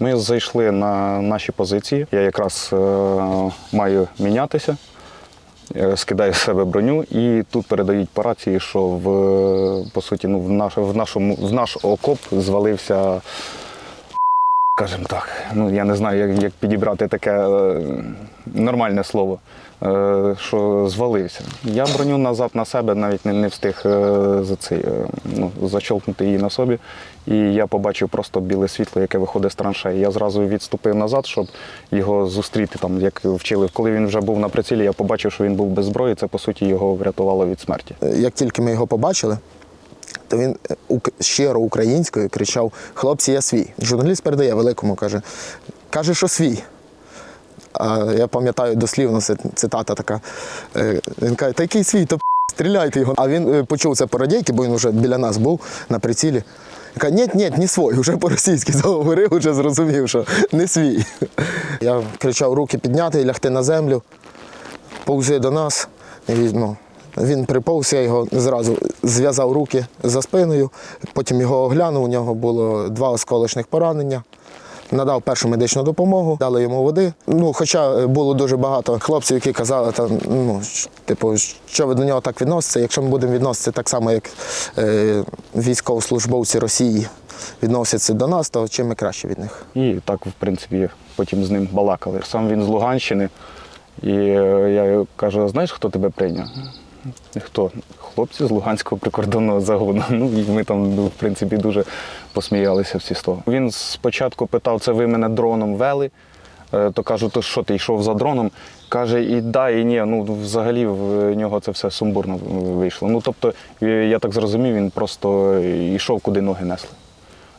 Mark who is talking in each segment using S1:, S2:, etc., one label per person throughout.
S1: Ми зайшли на наші позиції. Я якраз е, маю мінятися, е, скидаю з себе броню, і тут передають по рації, що в, по суті, ну, в, наш, в, нашому, в наш окоп звалився, скажімо так, ну я не знаю, як, як підібрати таке е, нормальне слово. е, Що звалився. Я броню назад на себе навіть не, не встиг е, за цей, ну, зачолкнути її на собі. І я побачив просто біле світло, яке виходить з траншеї. Я зразу відступив назад, щоб його зустріти, там, як вчили. Коли він вже був на прицілі, я побачив, що він був без зброї. Це по суті його врятувало від смерті.
S2: Як тільки ми його побачили, то він е, щиро українською кричав: Хлопці, я свій. Журналіст передає великому, каже, каже, що свій. А я пам'ятаю дослівно цитата така. е, Він каже, та який свій, то стріляйте його. А він е, почув це по радійки, бо він вже біля нас був на прицілі. Він каже, ні, ні, не свій, вже по-російськи заговорив, вже зрозумів, що не свій. Я кричав руки підняти і лягти на землю повзи до нас. І, ну, він приповз, я його зразу зв'язав руки за спиною, потім його оглянув, у нього було два осколочних поранення. Надав першу медичну допомогу, дали йому води. Ну, хоча було дуже багато хлопців, які казали, та, ну, типу, що ви до нього так відноситеся, якщо ми будемо відноситися так само, як е, військовослужбовці Росії відносяться до нас, то чим ми краще від них.
S1: І так, в принципі, потім з ним балакали. Сам він з Луганщини. І е, я кажу, знаєш, хто тебе прийняв? Хто? Хлопці з Луганського прикордонного загону. Ну, ми там, ну, в принципі, дуже посміялися всі з того. Він спочатку питав, це ви мене дроном вели. Е, То кажу, то що ти йшов за дроном? Каже, і да, і ні. Ну взагалі в нього це все сумбурно вийшло. Ну тобто, е, я так зрозумів, він просто йшов, куди ноги несли.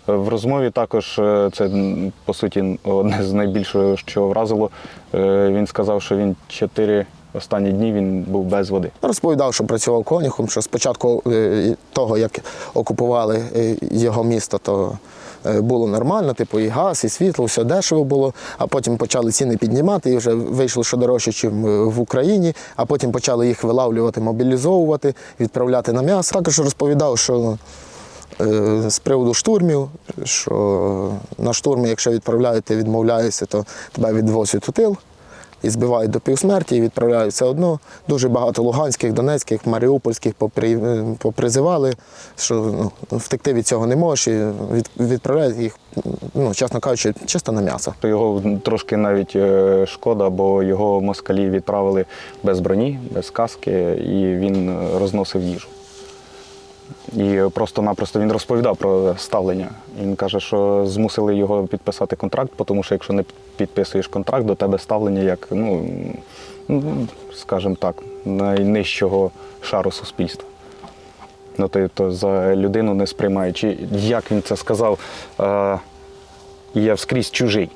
S1: В розмові також е, це по суті одне з найбільшого, що вразило. Е, Він сказав, що він чотири останні дні він був без води.
S2: Розповідав, що працював конюхом, що спочатку е, того, як окупували е, його місто, то е, було нормально, типу і газ, і світло, все дешево було, а потім почали ціни піднімати, і вже вийшло, що дорожче, ніж в Україні, а потім почали їх вилавлювати, мобілізовувати, відправляти на м'ясо. Також розповідав, що з приводу штурмів, що на штурми, якщо відправляють, ти відмовляєшся, то тебе відвозять у тил і збивають до півсмерті і відправляють все одно. Дуже багато луганських, донецьких, маріупольських е, попризивали, що ну, втекти від цього не можеш, і від, відправляють їх, ну, чесно кажучи, чисто на м'ясо.
S1: Його трошки навіть е, шкода, бо його москалі відправили без броні, без каски, і він е, розносив їжу. І просто-напросто він розповідав про ставлення. Він каже, що змусили його підписати контракт, тому що якщо не підписуєш контракт, до тебе ставлення як, ну, ну, скажімо так, найнижчого шару суспільства. Ну, ти то за людину не сприймають. Чи як він це сказав, е, я вскрізь чужий.